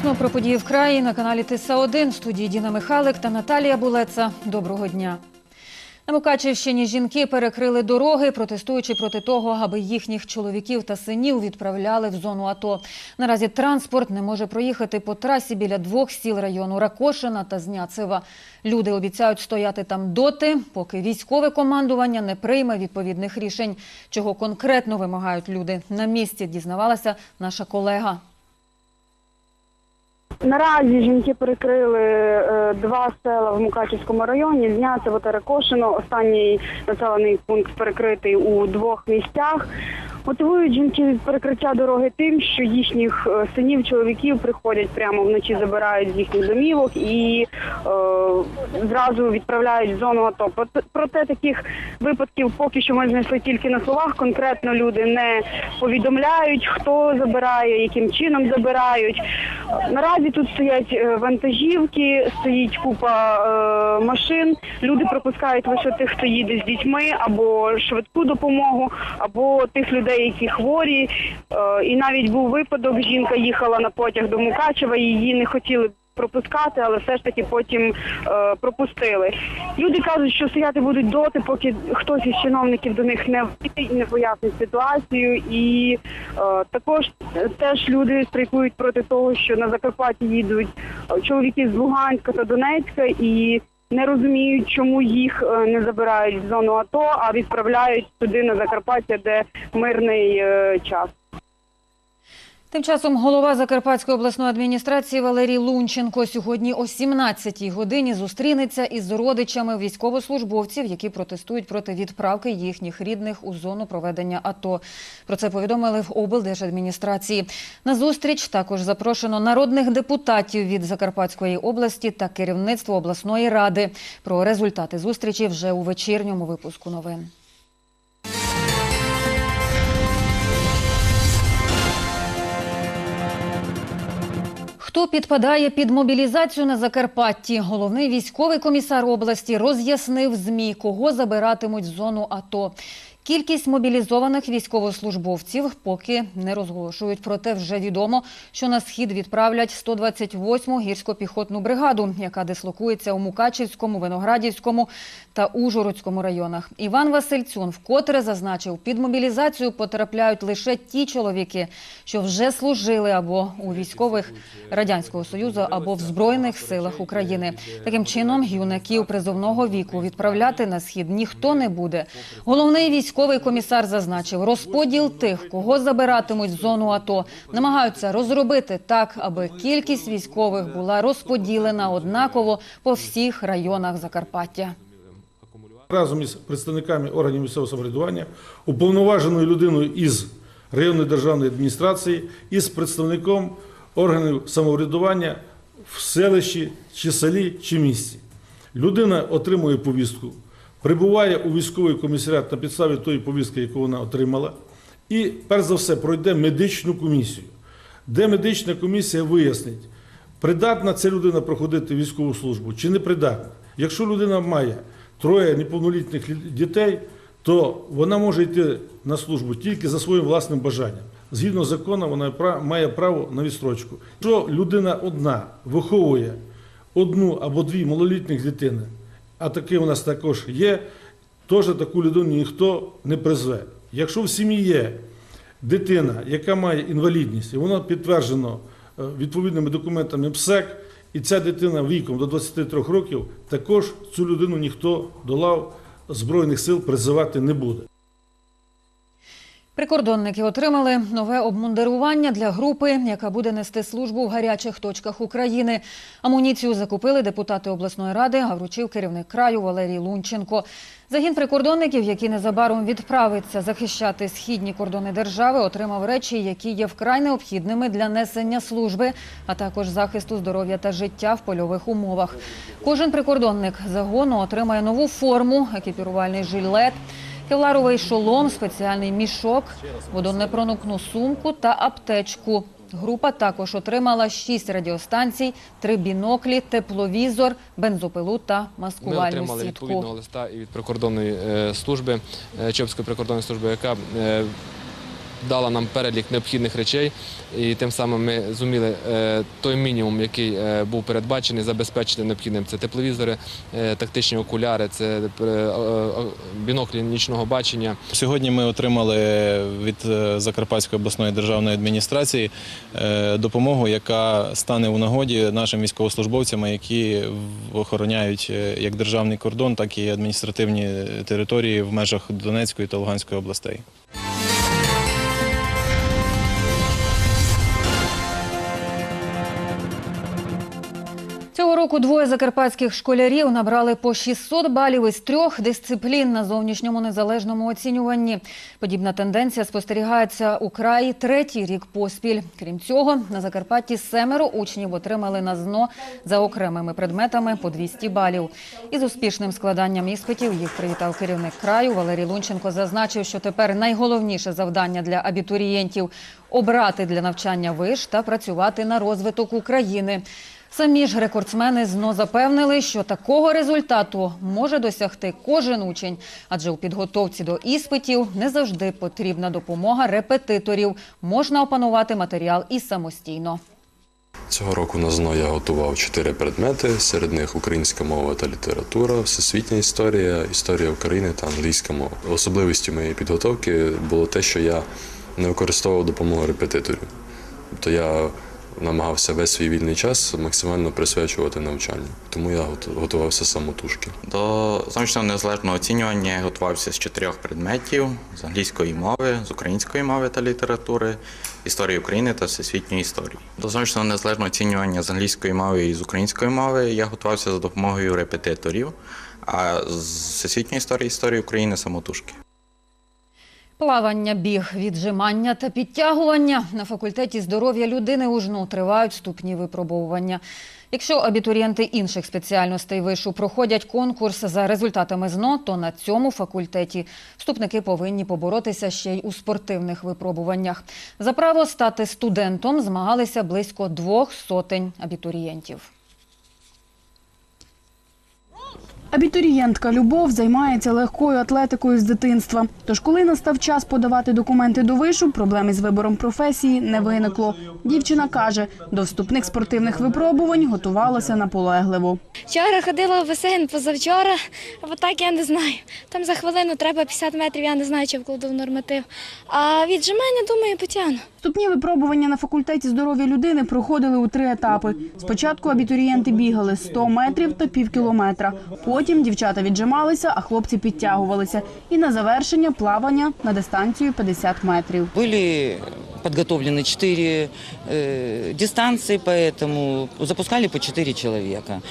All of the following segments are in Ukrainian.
Вчасно про події в краї на каналі Тиса 1 в студії Діна Михайлик та Наталія Булеца. Доброго дня. На Мукачівщині жінки перекрили дороги, протестуючи проти того, аби їхніх чоловіків та синів відправляли в зону АТО. Наразі транспорт не може проїхати по трасі біля двох сіл району Ракошина та Зняцева. Люди обіцяють стояти там доти, поки військове командування не прийме відповідних рішень. Чого конкретно вимагають люди на місці, дізнавалася наша колега. Наразі жінки перекрили е, два села в Мукачівському районі, Зняцево та Ракошино. Останній населений пункт перекритий у двох місцях. Мотивують жінки від перекриття дороги тим, що їхніх е, синів, чоловіків приходять прямо вночі, забирають з їхніх домівок і е, зразу відправляють в зону АТО. Проте- таких випадків поки що ми знайшли тільки на словах. Конкретно люди не повідомляють, хто забирає, яким чином забирають. Наразі тут стоять е, вантажівки, стоїть купа е, машин. Люди пропускають лише тих, хто їде з дітьми, або швидку допомогу, або тих людей, які хворі. Е, і навіть був випадок, жінка їхала на потяг до Мукачева, її не хотіли. Пропускати, але все ж таки потім е, пропустили. Люди кажуть, що стояти будуть доти, поки хтось із чиновників до них не вийде і не пояснить ситуацію. І е, також теж люди страйкують проти того, що на Закарпатті їдуть е, чоловіки з Луганська та Донецька і не розуміють, чому їх е, не забирають в зону АТО, а відправляють туди на Закарпаття, де мирний е, час. Тим часом голова Закарпатської обласної адміністрації Валерій Лунченко сьогодні о 17-й годині зустрінеться із родичами військовослужбовців, які протестують проти відправки їхніх рідних у зону проведення АТО. Про це повідомили в облдержадміністрації. На зустріч також запрошено народних депутатів від Закарпатської області та керівництво обласної ради. Про результати зустрічі вже у вечірньому випуску новин. Хто підпадає під мобілізацію на Закарпатті? Головний військовий комісар області роз'яснив ЗМІ, кого забиратимуть в зону АТО. Кількість мобілізованих військовослужбовців поки не розголошують. Проте вже відомо, що на схід відправлять 128-му гірсько-піхотну бригаду, яка дислокується у Мукачівському, Виноградівському та Ужгородському районах. Іван Васильцюн вкотре зазначив, під мобілізацію потрапляють лише ті чоловіки, що вже служили або у військових радянського союзу, або в збройних силах України. Таким чином, юнаків призовного віку відправляти на схід ніхто не буде. Головний військовий комісар зазначив, розподіл тих, кого забиратимуть в зону АТО, намагаються розробити так, аби кількість військових була розподілена однаково по всіх районах Закарпаття. разом із представниками органів місцевого самоврядування, уповноваженою людиною із районної державної адміністрації і з представником органів самоврядування в селищі чи селі чи місті. Людина отримує повістку, прибуває у військовий комісаріат на підставі тої повістки, яку вона отримала, і перш за все пройде медичну комісію, де медична комісія вияснить, придатна ця людина проходити військову службу чи не придатна. Якщо людина має троє неповнолітніх лі- дітей, то вона може йти на службу тільки за своїм власним бажанням. Згідно закону, вона має право на відстрочку. Якщо людина одна виховує одну або дві малолітніх дитини, а таке у нас також є, теж таку людину ніхто не призве. Якщо в сім'ї є дитина, яка має інвалідність, і воно підтверджено е, відповідними документами ПСЕК, і ця дитина віком до 23 років, також цю людину ніхто до лав Збройних сил призивати не буде. Прикордонники отримали нове обмундирування для групи, яка буде нести службу в гарячих точках України. Амуніцію закупили депутати обласної ради, а вручив керівник краю Валерій Лунченко. Загін прикордонників, який незабаром відправиться захищати східні кордони держави, отримав речі, які є вкрай необхідними для несення служби, а також захисту здоров'я та життя в польових умовах. Кожен прикордонник загону отримає нову форму, екіпірувальний жилет. Кевларовий шолом, спеціальний мішок, водонепроникну сумку та аптечку. Група також отримала шість радіостанцій, три біноклі, тепловізор, бензопилу та Ми маскувальну отримали сітку. відповідного листа і від прикордонної е, служби, е, Чопської прикордонної служби, яка е, дала нам перелік необхідних речей, і тим самим ми зуміли е, той мінімум, який е, був передбачений, забезпечити необхідним. Це тепловізори, е, тактичні окуляри, це біноклі нічного бачення. Сьогодні ми отримали від Закарпатської обласної державної адміністрації допомогу, яка стане у нагоді нашим військовослужбовцям, які охороняють як державний кордон, так і адміністративні території в межах Донецької та Луганської областей. Цього року двоє закарпатських школярів набрали по 600 балів із трьох дисциплін на зовнішньому незалежному оцінюванні. Подібна тенденція спостерігається у краї третій рік поспіль. Крім цього, на Закарпатті семеро учнів отримали на ЗНО за окремими предметами по 200 балів. Із успішним складанням іспитів їх привітав керівник краю Валерій Лунченко. Зазначив, що тепер найголовніше завдання для абітурієнтів обрати для навчання виш та працювати на розвиток України. Самі ж рекордсмени ЗНО запевнили, що такого результату може досягти кожен учень, адже у підготовці до іспитів не завжди потрібна допомога репетиторів. Можна опанувати матеріал і самостійно. Цього року на ЗНО я готував чотири предмети, серед них українська мова та література, всесвітня історія, історія України та англійська мова. Особливістю моєї підготовки було те, що я не використовував допомогу репетиторів. Тобто я намагався весь свій вільний час максимально присвячувати навчанню. Тому я готувався самотужки. До зовнішнього незалежного оцінювання я готувався з чотирьох предметів: з англійської мови, з української мови та літератури, історії України та всесвітньої історії. До зовнішнього незалежного оцінювання з англійської мови і з української мови я готувався за допомогою репетиторів, а з всесвітньої історії історії України самотужки. Плавання, біг, віджимання та підтягування на факультеті здоров'я людини у ЖНУ тривають вступні випробовування. Якщо абітурієнти інших спеціальностей вишу проходять конкурс за результатами ЗНО, то на цьому факультеті вступники повинні поборотися ще й у спортивних випробуваннях. За право стати студентом змагалися близько двох сотень абітурієнтів. Абітурієнтка Любов займається легкою атлетикою з дитинства. Тож, коли настав час подавати документи до вишу, проблем із вибором професії не виникло. Дівчина каже, до вступних спортивних випробувань готувалася наполегливо. Вчора ходила в басейн позавчора, або так я не знаю. Там за хвилину треба 50 метрів, я не знаю, чи вкладу в норматив. А віджимання, думаю, потягну. Вступні випробування на факультеті здоров'я людини проходили у три етапи. Спочатку абітурієнти бігали 100 метрів та пів кілометра. Потім дівчата віджималися, а хлопці підтягувалися. І на завершення плавання на дистанцію 50 метрів. Были подготовлены четыре э, дистанции, поэтому запускали по 4 человека.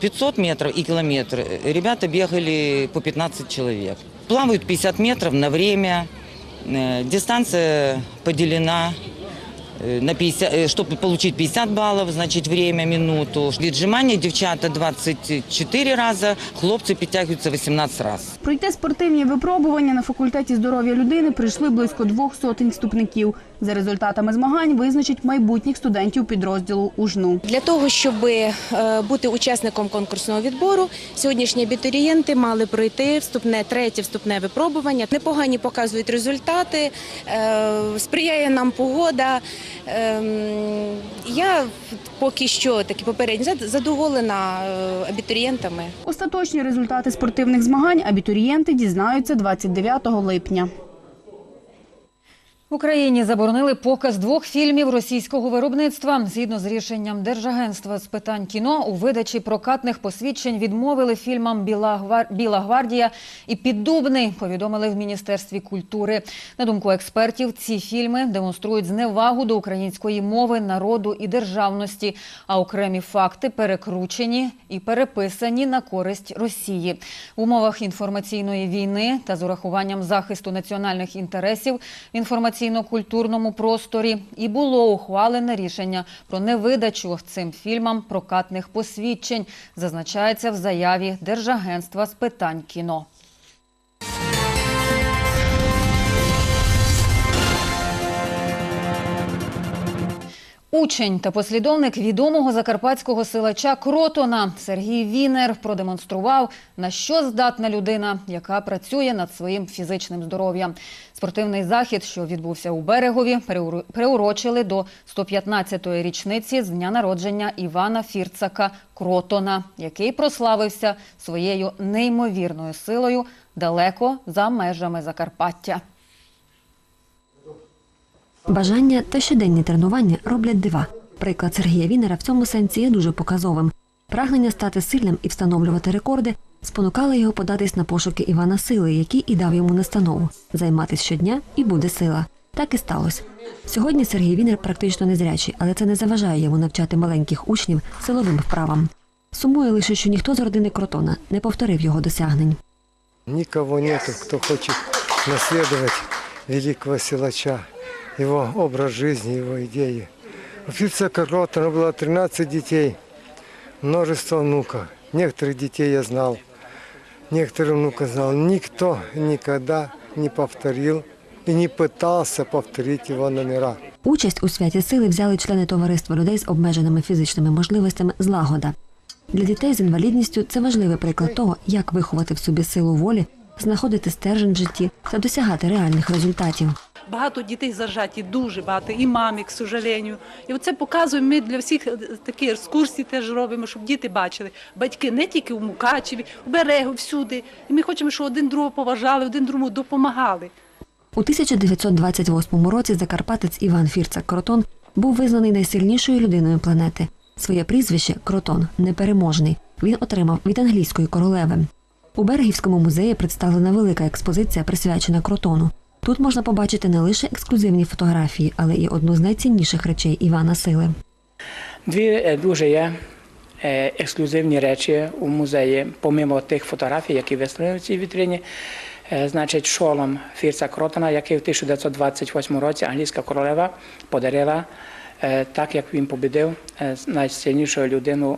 500 метров и километр э, ребята бегали по 15 человек. Плавают 50 метров на время. Э, дистанция поделена на 50, э, чтобы получить 50 баллов, значит, время, минуту. Віджимання девчата 24 раза, хлопцы підтягуються 18 раз. Пройти спортивні випробування на факультеті здоров'я людини прийшли близько двох сотень вступників. За результатами змагань визначать майбутніх студентів підрозділу УЖНУ. Для того, щоб е, бути учасником конкурсного відбору, сьогоднішні абітурієнти мали пройти вступне третє вступне випробування. Непогані показують результати, е, сприяє нам погода. Ем, Я поки що такі попередні задоволена е, абітурієнтами. Остаточні результати спортивних змагань абітурієнти дізнаються 29 липня. В Україні заборонили показ двох фільмів російського виробництва. Згідно з рішенням Держагентства з питань кіно, у видачі прокатних посвідчень відмовили фільмам «Біла, гвар... Біла гвардія» і «Піддубний», повідомили в Міністерстві культури. На думку експертів, ці фільми демонструють зневагу до української мови, народу і державності, а окремі факти перекручені і переписані на користь Росії. В умовах інформаційної війни та з урахуванням захисту національних інтересів в інформаційно-культурному просторі і було ухвалене рішення про невидачу цим фільмам прокатних посвідчень, зазначається в заяві Держагентства з питань кіно. Учень та послідовник відомого закарпатського силача Кротона Сергій Вінер продемонстрував, на що здатна людина, яка працює над своїм фізичним здоров'ям. Спортивний захід, що відбувся у берегові, приурочили до 115-ї річниці з дня народження Івана Фірцака Кротона, який прославився своєю неймовірною силою далеко за межами Закарпаття. Бажання та щоденні тренування роблять дива. Приклад Сергія Вінера в цьому сенсі є дуже показовим. Прагнення стати сильним і встановлювати рекорди спонукали його податись на пошуки Івана Сили, який і дав йому настанову займатися щодня і буде сила. Так і сталося. Сьогодні Сергій Вінер практично незрячий, але це не заважає йому навчати маленьких учнів силовим вправам. Сумує лише, що ніхто з родини Кротона не повторив його досягнень. Никого нету, кто хочет наследовать великого силача, его образ жизни, его идеи. У Фица Кротона было 13 детей, множество внуков. Некоторых детей я знал, некоторых внуков знал. Никто никогда не повторил и не пытался повторить его номера. Участь у святі сили взяли члени товариства людей з обмеженими фізичними можливостями злагода. Для дітей з інвалідністю це важливий приклад того, як виховати в собі силу волі, знаходити стержень в житті та досягати реальних результатів. Багато дітей зажаті, дуже багато, і мамі, к сожалению. І оце показуємо ми для всіх е, такі екскурсії теж робимо, щоб діти бачили. Батьки не тільки в Мукачеві, в Берегу, всюди. І ми хочемо, щоб один другого поважали, один другому допомагали. У 1928 році закарпатець Іван Фірцак Кротон був визнаний найсильнішою людиною планети. Своє прізвище Кротон непереможний. Він отримав від англійської королеви. У Берегівському музеї представлена велика експозиція, присвячена Кротону. Тут можна побачити не лише ексклюзивні фотографії, але і одну з найцінніших речей Івана Сили. Дві е, дуже є е, ексклюзивні речі у музеї, помимо тих фотографій, які виставлені в цій вітрині. Е, Значить, шолом Фірца Кротона, який в 1928 році англійська королева подарила, так як він побідив найсильнішу людину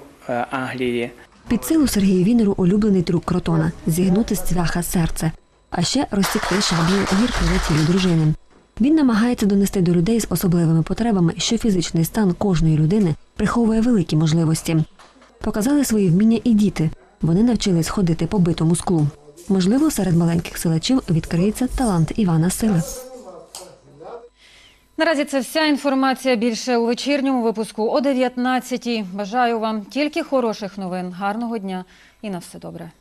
Англії. Під силу Сергію Вінеру улюблений трюк Кротона зігнути з цвяха серце, а ще розсікти шаблею гірки за тілі дружини. Він намагається донести до людей з особливими потребами, що фізичний стан кожної людини приховує великі можливості. Показали свої вміння і діти. Вони навчились ходити по битому склу. Можливо, серед маленьких силачів відкриється талант Івана Сили. Наразі це вся інформація більше у вечірньому випуску о 19-й. Бажаю вам тільки хороших новин, гарного дня і на все добре.